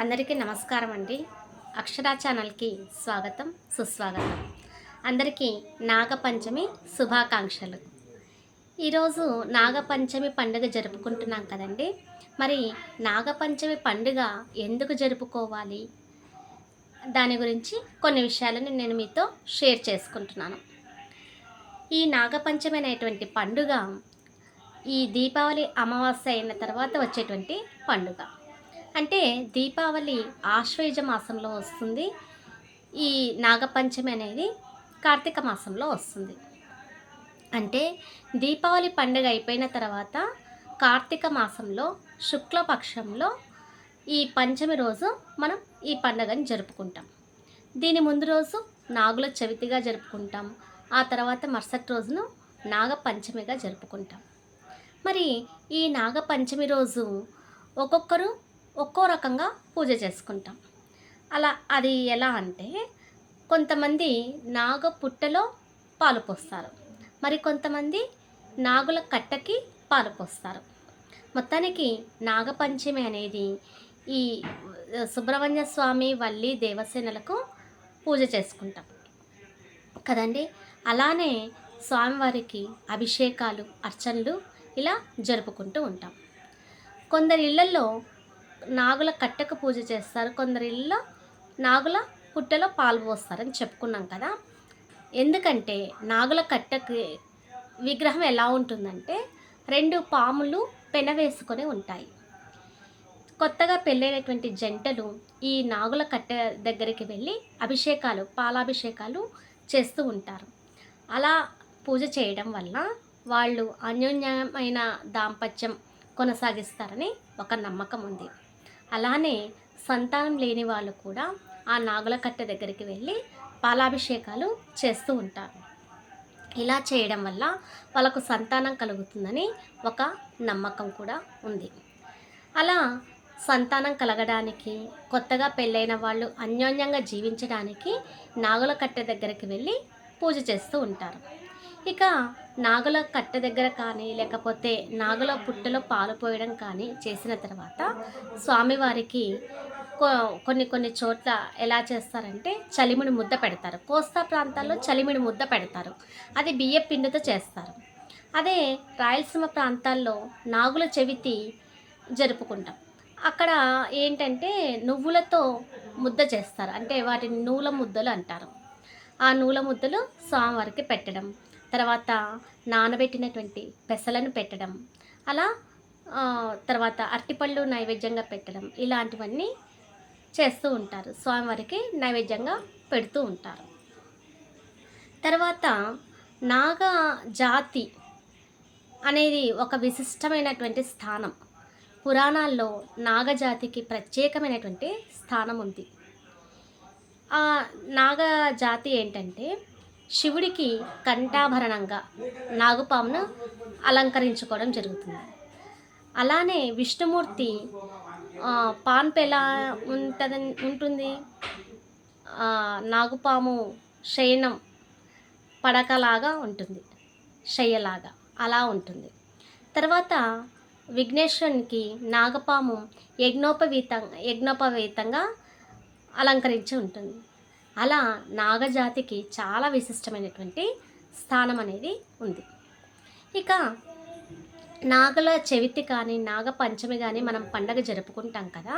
అందరికీ నమస్కారం అండి. అక్షర ఛానల్కి స్వాగతం సుస్వాగతం. అందరికీ నాగపంచమి శుభాకాంక్షలు. ఈరోజు నాగపంచమి పండుగ జరుపుకుంటున్నాం కదండి. మరి నాగపంచమి పండుగ ఎందుకు జరుపుకోవాలి? దాని గురించి కొన్ని విషయాలను నేను మీతో షేర్ చేసుకుంటున్నాను. ఈ నాగపంచమి అనేటువంటి పండుగ ఈ దీపావళి అమావాస్య అయిన తర్వాత వచ్చేటువంటి పండుగ. అంటే దీపావళి ఆశ్వయుజ మాసంలో వస్తుంది. ఈ నాగపంచమి అనేది కార్తీక మాసంలో వస్తుంది. అంటే దీపావళి పండుగ అయిపోయిన తర్వాత కార్తీక మాసంలో శుక్లపక్షంలో ఈ పంచమి రోజు మనం ఈ పండుగను జరుపుకుంటాం. దీని ముందు రోజు నాగుల చవితిగా జరుపుకుంటాం. ఆ తర్వాత మరుసటి రోజును నాగపంచమిగా జరుపుకుంటాం. మరి ఈ నాగపంచమి రోజు ఒక్కొక్కరు ఒక్కో రకంగా పూజ చేసుకుంటాం. అలా అది ఎలా అంటే కొంతమంది నాగ పుట్టలో పాలు పోస్తారు. మరి కొంతమంది నాగుల కట్టకి పాలు పోస్తారు. మొత్తానికి నాగపంచమి అనేది ఈ సుబ్రహ్మణ్య స్వామి వల్లి దేవసేనలకు పూజ చేసుకుంటాం. కదండి? అలానే స్వామివారికి అభిషేకాలు అర్చనలు ఇలా జరుపుకుంటూ ఉంటాం. కొందరి ఇళ్ళలో నాగుల కట్టెకు పూజ చేస్తారు. కొందరు ఇళ్ళలో నాగుల పుట్టెలో పాలు పోస్తారని చెప్పుకున్నాం కదా. ఎందుకంటే నాగుల కట్టెకి విగ్రహం ఎలా ఉంటుందంటే రెండు పాములు పెన వేసుకొని ఉంటాయి. కొత్తగా పెళ్ళైనటువంటి జంటలు ఈ నాగుల కట్టె దగ్గరికి వెళ్ళి అభిషేకాలు పాలాభిషేకాలు చేస్తూ ఉంటారు. అలా పూజ చేయడం వల్ల వాళ్ళు అన్యోన్యమైన దాంపత్యం కొనసాగిస్తారని ఒక నమ్మకం ఉంది. అలానే సంతానం లేని వాళ్ళు కూడా ఆ నాగుల కట్టె దగ్గరికి వెళ్ళి పాలాభిషేకాలు చేస్తూ ఉంటారు. ఇలా చేయడం వల్ల వాళ్ళకు సంతానం కలుగుతుందని ఒక నమ్మకం కూడా ఉంది. అలా సంతానం కలగడానికి కొత్తగా పెళ్ళైన వాళ్ళు అన్యోన్యంగా జీవించడానికి నాగుల కట్టె దగ్గరికి వెళ్ళి పూజ చేస్తూ ఉంటారు. ఇక నాగుల కట్టె దగ్గర కానీ లేకపోతే నాగుల పుట్టలో పాలు పోయడం కానీ చేసిన తర్వాత స్వామివారికి కొ- కొన్ని కొన్ని చోట్ల ఎలా చేస్తారంటే చలిమిడి ముద్ద పెడతారు. కోస్తా ప్రాంతాల్లో చలిమిడి ముద్ద పెడతారు. అది బియ్య పిండితో చేస్తారు. అదే రాయలసీమ ప్రాంతాల్లో నాగుల చవితి జరుపుకుంటాం. అక్కడ ఏంటంటే నువ్వులతో ముద్ద చేస్తారు. అంటే వాటిని నూల ముద్దలు అంటారు. ఆ నూల ముద్దలు స్వామివారికి పెట్టడం. తర్వాత నానబెట్టినటువంటి పెసలను పెట్టడం. అలా తర్వాత అరటిపళ్ళు నైవేద్యంగా పెట్టడం. ఇలాంటివన్నీ చేస్తూ ఉంటారు. స్వామివారికి నైవేద్యంగా పెడుతూ ఉంటారు. తర్వాత నాగ జాతి అనేది ఒక విశిష్టమైనటువంటి స్థానం. పురాణాల్లో నాగజాతికి ప్రత్యేకమైనటువంటి స్థానం ఉంది. ఆ నాగజాతి ఏంటంటే శివుడికి కంఠాభరణంగా నాగుపామును అలంకరించుకోవడం జరుగుతుంది. అలానే విష్ణుమూర్తి పాన్పు ఎలా ఉంటుంది ఉంటుంది? నాగుపాము శయనం పడకలాగా ఉంటుంది. శయ్యలాగా అలా ఉంటుంది. తర్వాత విఘ్నేశ్వరునికి నాగపాము యజ్ఞోపవీతం యజ్ఞోపవీతంగా అలంకరించి ఉంటుంది. అలా నాగజాతికి చాలా విశిష్టమైనటువంటి స్థానం అనేది ఉంది. ఇక నాగల చవితి కానీ నాగ పంచమి కానీ మనం పండగ జరుపుకుంటాం కదా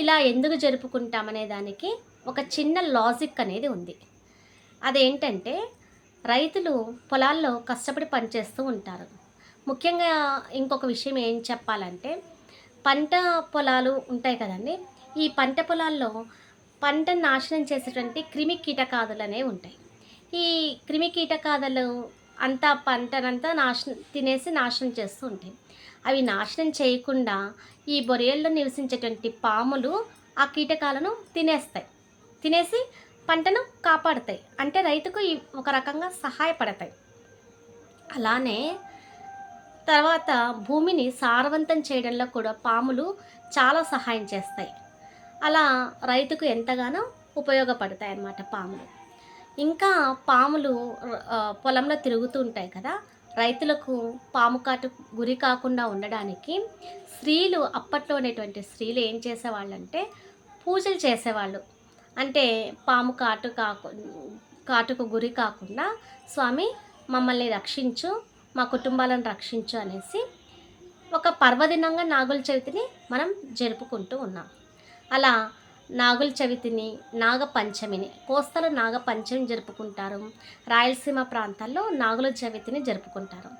ఇలా ఎందుకు జరుపుకుంటాం అనే దానికి ఒక చిన్న లాజిక్ అనేది ఉంది. అదేంటంటే రైతులు పొలాల్లో కష్టపడి పనిచేస్తూ ఉంటారు. ముఖ్యంగా ఇంకొక విషయం ఏం చెప్పాలంటే పంట పొలాలు ఉంటాయి కదండి. ఈ పంట పొలాల్లో పంట నాశనం చేసేటువంటి క్రిమి కీటకాదులు అనేవి ఉంటాయి. ఈ క్రిమి కీటకాదులు అంతా పంటనంతా నాశనం తినేసి నాశనం చేస్తూ ఉంటాయి. అవి నాశనం చేయకుండా ఈ బొరియల్లో నివసించేటువంటి పాములు ఆ కీటకాలను తినేస్తాయి. తినేసి పంటను కాపాడతాయి. అంటే రైతుకు ఒక రకంగా సహాయపడతాయి. అలానే తర్వాత భూమిని సారవంతం చేయడంలో కూడా పాములు చాలా సహాయం చేస్తాయి. అలా రైతుకు ఎంతగానో ఉపయోగపడతాయి అన్నమాట పాములు. ఇంకా పాములు పొలంలో తిరుగుతూ ఉంటాయి కదా రైతులకు పాము కాటు గురి కాకుండా ఉండడానికి స్త్రీలు అప్పట్లో ఉండేటువంటి స్త్రీలు ఏం చేసేవాళ్ళంటే పూజలు చేసేవాళ్ళు. అంటే పాము కాటు కాకు కాటుకు గురి కాకుండా స్వామి మమ్మల్ని రక్షించు మా కుటుంబాలను రక్షించు అనేసి ఒక పర్వదినంగా నాగుల చవితిని మనం జరుపుకుంటూ ఉన్నాం. అలా నాగుల చవితిని నాగపంచమిని కోస్తలో జరుపుకుంటారు. రాయలసీమ ప్రాంతాల్లో నాగుల చవితిని జరుపుకుంటారు.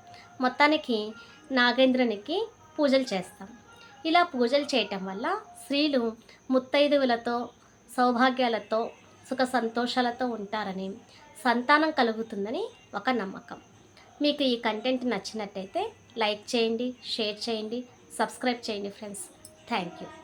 మొత్తానికి నాగేంద్రునికి పూజలు చేస్తాం. ఇలా పూజలు చేయటం వల్ల స్త్రీలు ముత్తైదువులతో సౌభాగ్యాలతో సుఖ సంతోషాలతో ఉంటారని సంతానం కలుగుతుందని ఒక నమ్మకం. మీకు ఈ కంటెంట్ నచ్చినట్టయితే లైక్ చేయండి షేర్ చేయండి సబ్స్క్రైబ్ చేయండి ఫ్రెండ్స్. Thank you.